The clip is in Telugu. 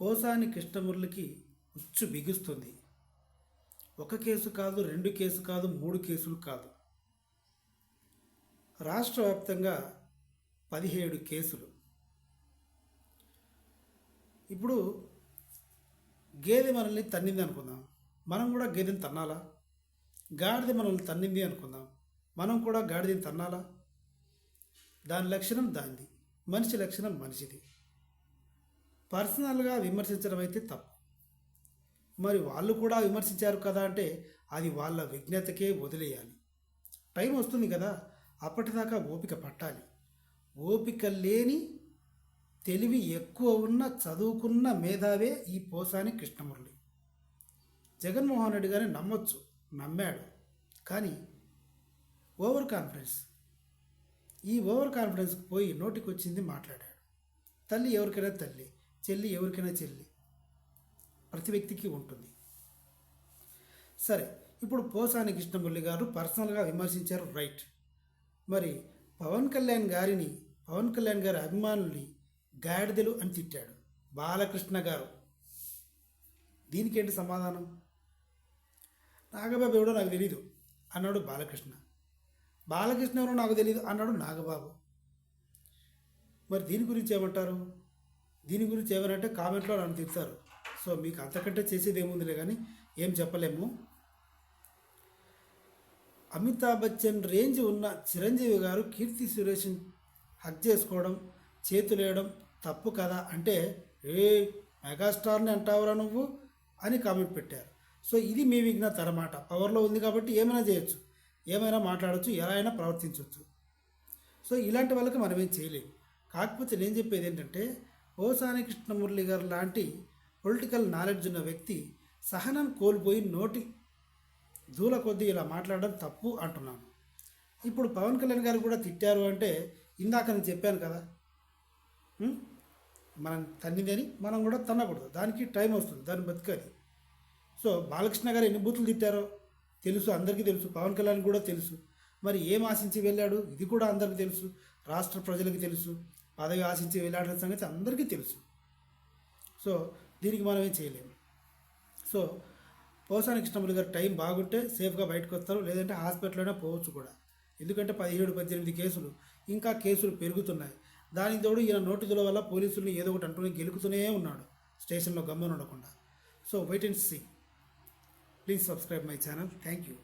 పోసాని కృష్ణమురళికి ఉచ్చు బిగుస్తుంది. ఒక కేసు కాదు రెండు కేసు కాదు మూడు కేసులు కాదు. రాష్ట్ర వ్యాప్తంగా పదిహేడు కేసులు. ఇప్పుడు గేదె మనల్ని తన్నింది అనుకుందాం. మనం కూడా గేదెని తన్నాలా? గాడిద మనల్ని తన్నింది అనుకుందాం. మనం కూడా గాడిదని తన్నాలా? దాని లక్షణం దానిది. మనిషి లక్షణం మనిషిది. పర్సనల్గా విమర్శించడం అయితే తప్పు. మరి వాళ్ళు కూడా విమర్శించారు కదా అంటే అది వాళ్ళ విజ్ఞతకే వదిలేయాలి. టైం వస్తుంది కదా అప్పటిదాకా ఓపిక పట్టాలి. ఓపిక లేని తెలివి ఎక్కువ ఉన్న చదువుకున్న మేధావే ఈ పోసాని కృష్ణమురళి. జగన్మోహన్ రెడ్డి గారిని నమ్మొచ్చు నమ్మాడు. కానీ ఓవర్ కాన్ఫిడెన్స్. ఈ ఓవర్ కాన్ఫిడెన్స్కి పోయి నోటికి వచ్చింది మాట్లాడాడు. తల్లి ఎవరికైనా తల్లి. చెల్లి ఎవరికైనా చెల్లి. ప్రతి వ్యక్తికి ఉంటుంది. సరే ఇప్పుడు పోసాని కృష్ణమురళి గారు పర్సనల్గా విమర్శించారు రైట్. మరి పవన్ కళ్యాణ్ గారిని పవన్ కళ్యాణ్ గారి అభిమానుల్ని గాడిదలు అని తిట్టాడు బాలకృష్ణ గారు. దీనికేంటి సమాధానం? నాగబాబు ఎవడో నాకు తెలీదు అన్నాడు బాలకృష్ణ. బాలకృష్ణ ఎవరో నాకు తెలియదు అన్నాడు నాగబాబు. మరి దీని గురించి ఏమంటారు? దీని గురించి ఏమనంటే కామెంట్లో నన్ను తిడతారు సో మీకు అంతకంటే చేసేది ఏముందిలే కానీ ఏం చెప్పలేము. అమితాబ్ బచ్చన్ రేంజ్ ఉన్న చిరంజీవి గారు కీర్తి సురేష్ హక్ చేసుకోవడం చేతులేయడం తప్పు కదా అంటే ఏ మెగాస్టార్ని అంటావురా నువ్వు అని కామెంట్ పెట్టారు. సో ఇది మీ విఘ్నత అన్నమాట పవర్లో ఉంది కాబట్టి ఏమైనా చేయొచ్చు. ఏమైనా మాట్లాడచ్చు ఎలా అయినా ప్రవర్తించవచ్చు సో ఇలాంటి వాళ్ళకి మనం ఏం చేయలేము కాకపోతే నేను చెప్పేది ఏంటంటే ఓసాని కృష్ణమురళి గారు లాంటి పొలిటికల్ నాలెడ్జ్ ఉన్న వ్యక్తి సహనం కోల్పోయి నోటి దూల కొద్దీ ఇలా మాట్లాడడం తప్పు అంటున్నాను. ఇప్పుడు పవన్ కళ్యాణ్ గారు కూడా తిట్టారు అంటే ఇందాక నేను చెప్పాను కదా మనం తన్నిందని మనం కూడా తన్నకూడదు. దానికి టైం వస్తుంది దాన్ని బతకాలి. సో బాలకృష్ణ గారు ఎన్ని బూతులు తిట్టారో తెలుసు అందరికీ తెలుసు పవన్ కళ్యాణ్ కూడా తెలుసు. మరి ఏం ఆశించి వెళ్ళాడు? ఇది కూడా అందరికీ తెలుసు రాష్ట్ర ప్రజలకు తెలుసు. పదవి ఆశించి వెళ్ళాడన్న సంగతి అందరికీ తెలుసు. సో దీనికి మనం ఏం చేయలేము సో పోసాని కృష్ణములు గారు టైం బాగుంటే సేఫ్గా బయటకు వస్తారు లేదంటే హాస్పిటల్లోనే పోవచ్చు కూడా. ఎందుకంటే పదిహేడు పద్దెనిమిది కేసులు ఇంకా కేసులు పెరుగుతున్నాయి. దానికి తోడు ఈయన నోటీసుల వల్ల పోలీసుల్ని ఏదో ఒకటి అంటూనే గెలుకుతూనే ఉన్నాడు స్టేషన్లో గమ్మని ఉండకుండా so wait and see please subscribe my channel thank you